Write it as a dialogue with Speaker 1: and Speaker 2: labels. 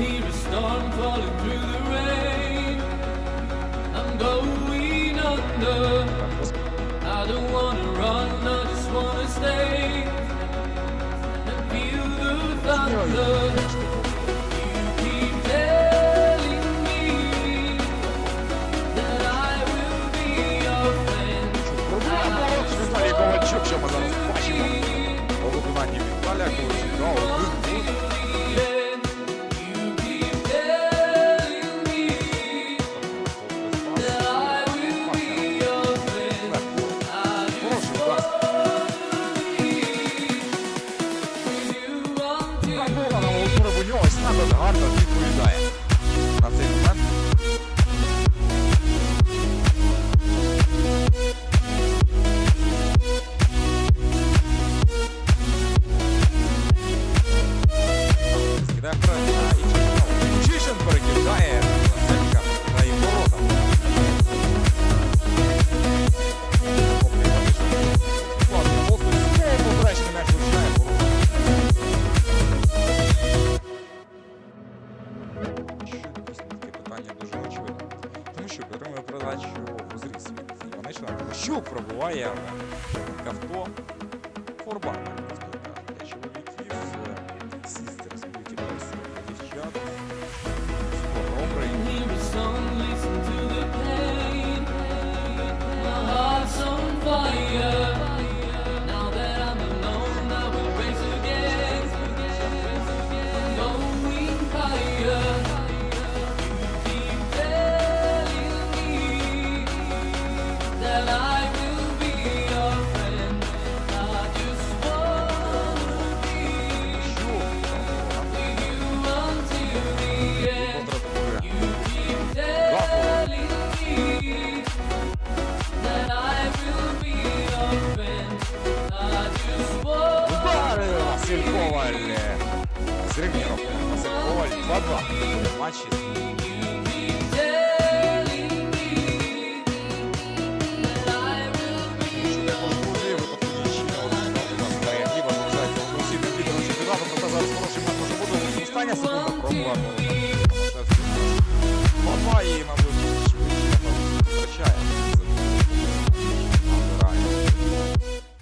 Speaker 1: hear a storm falling through the rain. I'm going under. I don't wanna run, I just wanna stay and feel the
Speaker 2: thunder. Çok şamadan başıma. Oğlum ben gibi. Alakalı. В ворота. Що отримує передачу у зріз пробуває авто Форбан. Зривніров, Василь Коваль, 2-2. Матчі